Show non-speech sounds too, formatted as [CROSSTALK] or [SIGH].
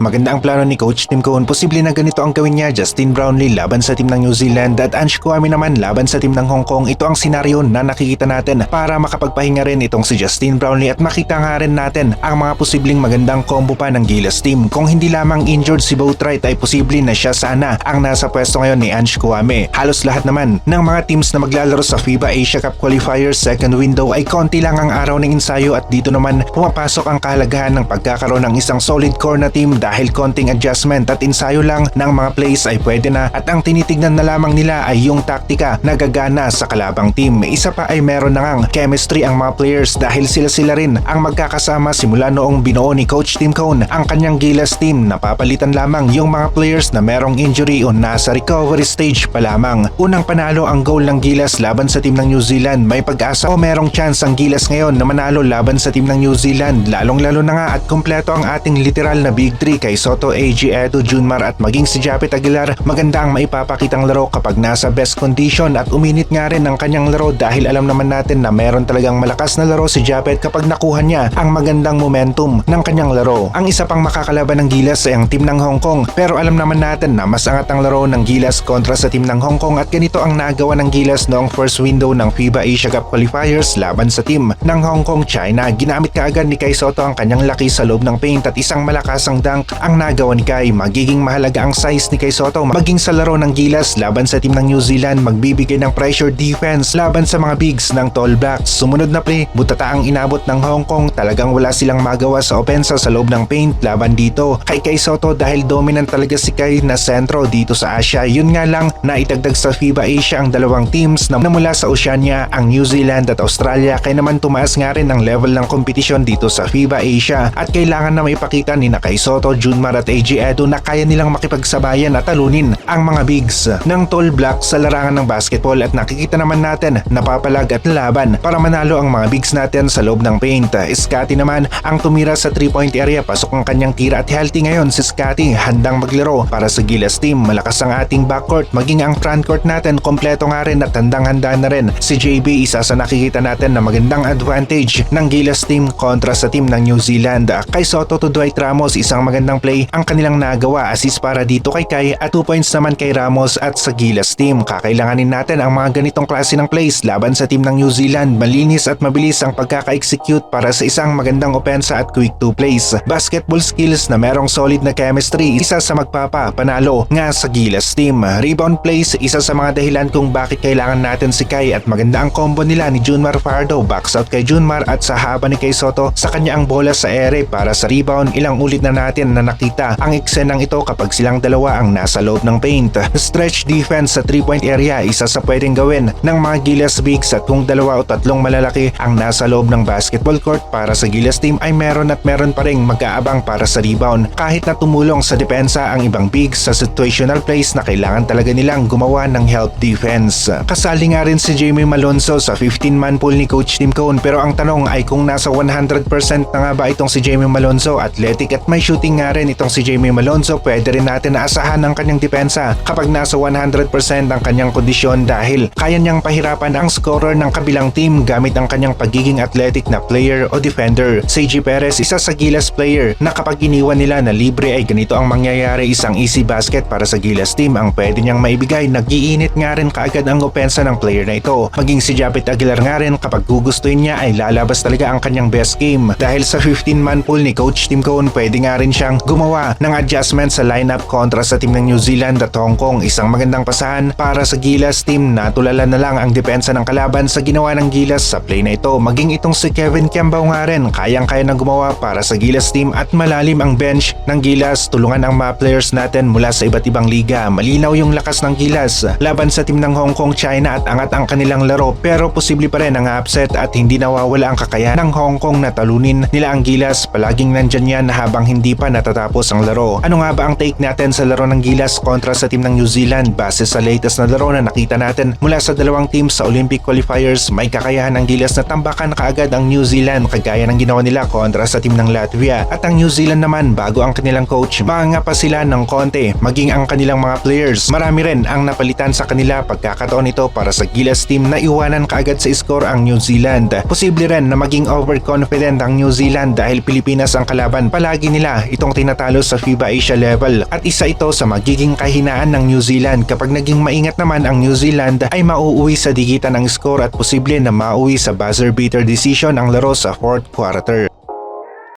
Maganda ang plano ni Coach Tim Cohn. Posible na ganito ang gawin niya. Justin Brownlee laban sa team ng New Zealand at Ange Kwame naman laban sa team ng Hong Kong. Ito ang senaryo na nakikita natin para makapagpahinga rin itong si Justin Brownlee at makita nga rin natin ang mga posibleng magandang combo pa ng Gilas team. Kung hindi lamang injured si Boatwright ay posible na siya sana ang nasa pwesto ngayon ni Ange Kwame. Halos lahat naman ng mga teams na maglalaro sa FIBA Asia Cup Qualifiers second window ay konti lang ang araw ng ensayo at dito naman pumapasok ang kahalagahan ng pagkakaroon ng isang solid core na team dahil konting adjustment at ensayo lang ng mga plays ay pwede na at ang tinitignan na lamang nila ay yung taktika na gagana sa kalabang team. Isa pa ay meron na ngang chemistry ang mga players dahil sila-sila rin ang magkakasama simula noong binuo ni Coach Tim Cone ang kanyang Gilas team. Napapalitan lamang yung mga players na merong injury o nasa recovery stage pa lamang. Unang panalo ang goal ng Gilas laban sa team ng New Zealand. May pag-asa o merong chance ang Gilas ngayon na manalo laban sa team ng New Zealand. Lalong-lalo na nga at kumpleto ang ating literal na Big 3 kay Soto, AG Edo, Junmar at maging si Japet Aguilar. Maganda ang maipapakitang laro kapag nasa best condition at uminit nga rin ang kanyang laro dahil alam naman natin na meron talagang malakas na laro si Japet kapag nakuha niya ang magandang momentum ng kanyang laro. Ang isa pang makakalaban ng Gilas ay ang team ng Hong Kong pero alam naman natin na mas angat ang laro ng Gilas kontra sa team ng Hong Kong at ganito ang nagawa ng Gilas noong first window ng FIBA Asia Cup Qualifiers laban sa team ng Hong Kong China. Ginamit kaagad ni Kai Soto ang kanyang laki sa loob ng paint at isang malakasang dunk ang nagawa ni Kai. Magiging mahalaga ang size ni Kai Soto maging sa laro ng Gilas laban sa team ng New Zealand magbibigay ng pressure defense laban sa mga bigs ng Tall Blacks. Sumunod na play, butata ang inabot ng Hong Kong. Talagang wala silang magawa sa opensa sa loob ng paint laban dito. Kay Kai Soto dahil dominant talaga si Kai na sentro dito sa Asia. Yun nga lang na itagdag sa FIBA Asia ang dalawang teams na mula sa Oceania, ang New Zealand at Australia. Kaya naman tumaas nga rin ang level ng kompetisyon dito sa FIBA Asia at kailangan na maipakita ni Nakai Soto, Junmar at AG Edo na kaya nilang makipagsabayan at talunin ang mga bigs ng Tall Black sa larangan ng basketball at nakikita naman natin napapalag at laban para manalo ang mga bigs natin sa loob ng paint. Scotty naman ang tumira sa 3-point area pasok ang kanyang tira at healthy ngayon si Scotty handang maglaro para sa Gilas team. Malakas ang ating backcourt maging ang frontcourt natin kompleto nga rin at handang handa na rin si JB isa sa nakikita natin na magandang advantage ng Gilas team kontra sa team ng New Zealand. Kay Soto to Dwight Ramos isang magandang play ang kanilang nagawa assist para dito kay Kai at 2 points naman kay Ramos at sa Gilas team. Kakailanganin natin ang mga ganitong klase ng plays laban sa team ng New Zealand. Malinis at mabilis ang pagkaka-execute para sa isang magandang opensa at quick two plays. Basketball skills na merong solid na chemistry isa sa magpapa panalo nga sa Gilas team. Rebound plays isa sa mga dahilan kung bakit kailangan natin si Kai at maganda ang combo nila ni Junmar Fardo. Backs out kay Junmar at sa haba ni Kai Soto sa kanya ang bola sa ere para sa rebound. Ilang ulit na natin na nakita ang eksenang ito kapag silang dalawa ang nasa loob ng paint. [LAUGHS] Stretch defense sa 3-point area isa sa pwedeng gawin ng mga Gilas Bigs at kung dalawa o tatlong malalaki ang nasa loob ng basketball court para sa Gilas team ay meron at meron pa ring mag-aabang para sa rebound kahit na tumulong sa depensa ang ibang bigs sa situational plays na kailangan talaga nilang gumawa ng help defense. Kasali nga rin si Jamie Malonzo sa 15-man pool ni Coach Tim Cone pero ang tanong ay kung nasa 100% na nga ba itong si Jamie Malonzo athletic at may shooting nga rin itong si Jamie Malonzo pwede rin natin naasahan ang kanyang depensa kapag nasa 100% ang kanyang kondisyon dahil kaya niyang pahirapan ang scorer ng kabilang team gamit ang kanyang pagiging athletic na player o defender. Si G. Perez isa sa Gilas player na kapag iniwan nila na libre ay ganito ang mangyayari isang easy basket para sa Gilas team ang pwede niyang maibigay nagiinit nga rin kaagad ang opensa ng player na ito. Maging si Japet Aguilar nga rin kapag gugustuhin niya ay lalabas talaga ang kanyang best game. Dahil sa 15-man pool ni Coach Tim Cone pwede nga rin siyang gumawa ng adjustment sa lineup kontra sa team ng New Zealand at Hong Kong. Isang magandang pasahan para sa Gilas team natulala na lang ang depensa ng kalaban sa ginawa ng Gilas sa play na ito. Maging itong si Kevin Kiambao nga rin kayang-kaya na gumawa para sa Gilas team at malalim ang bench ng Gilas. Tulungan ang mga players natin mula sa iba't ibang liga. Malinaw yung lakas ng Gilas laban sa team ng Hong Kong, China at angat ang kanilang laro pero posible pa rin ang upset at hindi nawawala ang kakayahan ng Hong Kong na talunin nila ang Gilas. Palaging nandyan yan habang hindi pa natatapos ang laro. Ano nga ba ang take natin sa laro ng Gilas kontra sa team ng New Zealand? Base sa latest na laro na nakita natin mula sa dalawang teams sa Olympic qualifiers may kakayahan ng Gilas na tambakan kaagad ang New Zealand kagaya ng ginawa nila kontra sa team ng Latvia. At ang New Zealand naman bago ang kanilang coach maanga pa sila ng konti maging ang kanilang mga players. Marami rin ang napalitan sa kanila pagkakataon ito para sa Gilas team na iwanan kaagad sa score ang New Zealand. Posible rin na maging overconfident ang New Zealand dahil Pilipinas ang kalaban. Palagi nila itong itong tinatalo sa FIBA Asia level at isa ito sa magiging kahinaan ng New Zealand kapag naging maingat naman ang New Zealand ay mauuwi sa digitan ng score at posible na mauwi sa buzzer beater decision ang laro sa fourth quarter.